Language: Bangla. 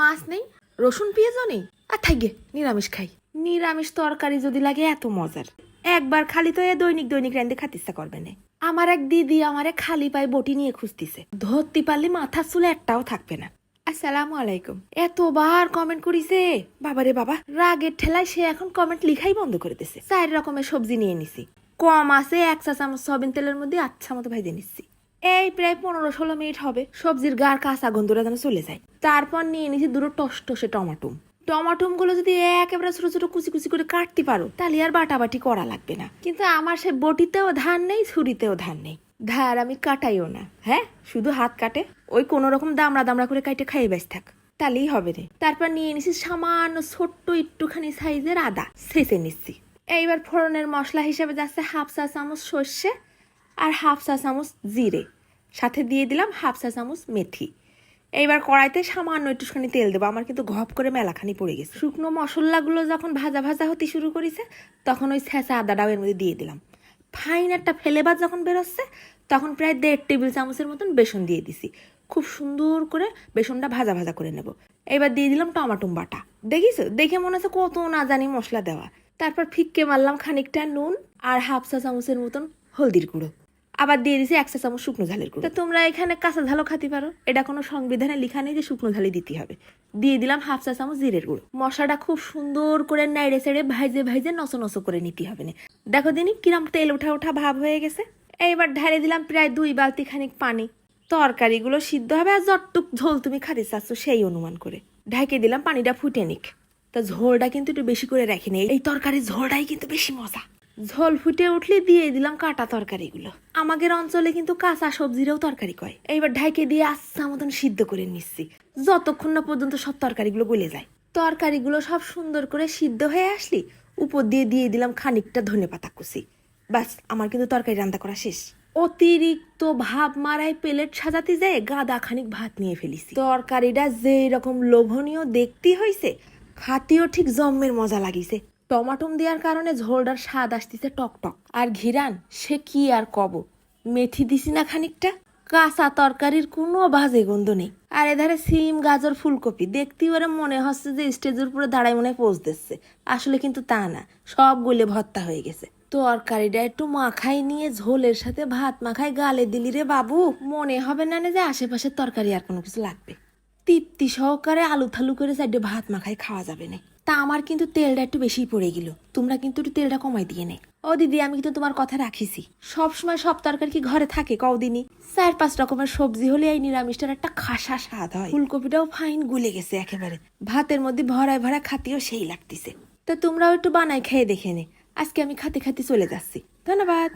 মাছ নেই, রসুন, পেঁয়াজও নেই, আর থাকবে নিরামিষ খাই। নিরামিষ তরকারি যদি লাগে এত মজার। একবার খালি তো এ দৈনিক দৈনিক রান্দে খাতে ইচ্ছা করবে না। আমার এক দিদি আমারে খালি পায়ে বটি নিয়ে খুঁজতিছে। ধরতে পারলে মাথা চুলে একটাও থাকবে না। আসসালামু আলাইকুম। এতবার কমেন্ট করিছে, বাবারে বাবা, রাগের ঠেলায় সে এখন কমেন্ট লিখাই বন্ধ করে দিছে। চার রকমের সবজি নিয়ে নিছি। কম আছে এক চা চামচ তেলের মধ্যে আচ্ছা মতো ভাইজে নিচ্ছি। এই প্রায় পনেরো ষোলো মিনিট হবে। সবজির গার কাঁচা গন্ধটা যেন চলে যায়। তারপর নিয়ে নিছি দুটো টস টসে টমাটুম। টমাটুমগুলো যদি একেবারে ছোট ছোট কুচি কুচি করে কাটতে পারো, তাহলে আর বাটাবাটি করা লাগবে না। কিন্তু আমার সে বটিতেও ধান নেই, ছুরিতেও ধান নেই। ধার আমি কাটাইও না। হ্যাঁ? শুধু হাত কাটে। ওই কোনো রকম দামড়া দামড়া করে কাটে খাইয়ে বেশ থাক। তাহলেই হবে রে। তারপর নিয়ে নিছি সামান্য ছোট্ট একটুখানি সাইজের আদা। ছেঁচে নিচ্ছি। এইবার ফোড়নের মশলা হিসেবে যাচ্ছে হাফ চা চামচ সর্ষে আর হাফ চা চামচ জিরে। সাথে দিয়ে দিলাম হাফ চা চামচ মেথি। এইবার কড়াইতে সামান্য একটুখানি তেল দেবো। আমার কিন্তু ঘপ করে মেলাখানি পড়ে গেছে। শুকনো মশলাগুলো যখন ভাজা ভাজা হতে শুরু করেছে, তখন ওই ছেঁচা আদাটাও এর মধ্যে দিয়ে দিলাম। ফাইন একটা ফেলেবাদ যখন বেরোচ্ছে, তখন প্রায় দেড় টেবিল চামচের মতন বেসন দিয়ে দিছি। খুব সুন্দর করে বেসনটা ভাজা ভাজা করে নেব। এবার দিয়ে দিলাম টমাটো বাটা। দেখিস দেখে মনে হচ্ছে কত না জানি মশলা দেওয়া। তারপর ফিক্কে মারলাম খানিকটা নুন আর হাফ চা চামচের মতন হলদির গুঁড়ো। আবার দিয়ে দিছি এক চামচ শুকনো ঝালের গুঁড়ো। তা তোমরা এখানে কাঁচা ঝালও খাতে পারো। এটা কোনো সংবিধানে লেখা নেই যে শুকনো ঝালই দিতে হবে। দিয়ে দিলাম হাফ চা চামচ জিরের গুঁড়ো। মশলাটা খুব সুন্দর করে নাইড়ে সেড়ে ভাইজে ভাইজে নসো নসো করে নিতে হবে না। দেখো দিনি কিরম তেল ওঠা ওঠা ভাব হয়ে গেছে। এইবার ঢালে দিলাম প্রায় দুই বালতি খানিক পানি। তরকারিগুলো সিদ্ধ হবে আর যতটুক ঝোল তুমি খাতে চাচ্ছ সেই অনুমান করে। ঢাকে দিলাম পানিটা ফুটে নিক। তা ঝোলটা কিন্তু একটু বেশি করে রাখিনি এই তরকারির ঝোলটাই কিন্তু বেশি মজা। ঝোল ফুটে উঠলে দিয়ে দিলাম কাটা তরকারিগুলো। আমাদের অঞ্চলে কিন্তু কাঁচা সবজিরও তরকারি কয়। এইবার ঢাইকে দিয়ে আচ্ছা মতন সিদ্ধ করে নিচ্ছি। যতক্ষণ না পর্যন্ত সব তরকারিগুলো গলে যায়। তরকারিগুলো সব সুন্দর করে সিদ্ধ হয়ে আসলি উপর দিয়ে দিয়ে দিলাম খানিকটা ধনে পাতা কুচি। বাস আমার কিন্তু তরকারি রান্না করা শেষ। অতিরিক্ত ভাব মারাই প্লেট সাজাতে যায় গাদা খানিক ভাত নিয়ে ফেলিছি। তরকারিটা যে রকম লোভনীয় দেখতে হইছে, খাতিও ঠিক জম্মের মজা লাগিছে। টমাটম দেওয়ার কারণে ঝোলটার স্বাদ আসতেছে টক টক। আর ঘিরান, সে কি আর কব? মেথি দিছি না খানিকটা? কাঁচা তরকারির কোনো বাজে গন্ধ নেই। আর এধারে সিম, গাজর, ফুলকপি, দেখতেই ওরা মনে হচ্ছে যে স্টেজের উপরে দাঁড়ায় মনে পোজ দিচ্ছে। আসলে কিন্তু তা না, সব গলে ভর্তা হয়ে গেছে। তরকারিটা একটু মাখাই নিয়ে ঝোলের সাথে ভাত মাখাই গালে দিলি রে বাবু। মনে হবে না যে আশেপাশের তরকারি আর কোনো কিছু লাগবে। তৃপ্তি সহকারে আলু থালু করে সাইডে ভাত মাখাই খাওয়া যাবে না। তা আমার কিন্তু তেলটা একটু বেশি পড়ে গেল। তোমরা কিন্তু একটু তেলটা কমাই দিয়ে নে। ও দিদি, আমি কিন্তু তোমার কথা রাখিছি। সব সময় সব তরকারি কি ঘরে থাকে কদিনই চার পাঁচ রকমের সবজি হলে এই নিরামিষটার একটা খাসা স্বাদ হয়। ফুলকপিটাও ফাইন গুলে গেছে একেবারে। ভাতের মধ্যে ভরায় ভরা খাতিও সেই লাগতেছে। তা তোমরাও একটু বানায় খেয়ে দেখে নে। আজকে আমি খাতে খাতে চলে যাচ্ছি। ধন্যবাদ।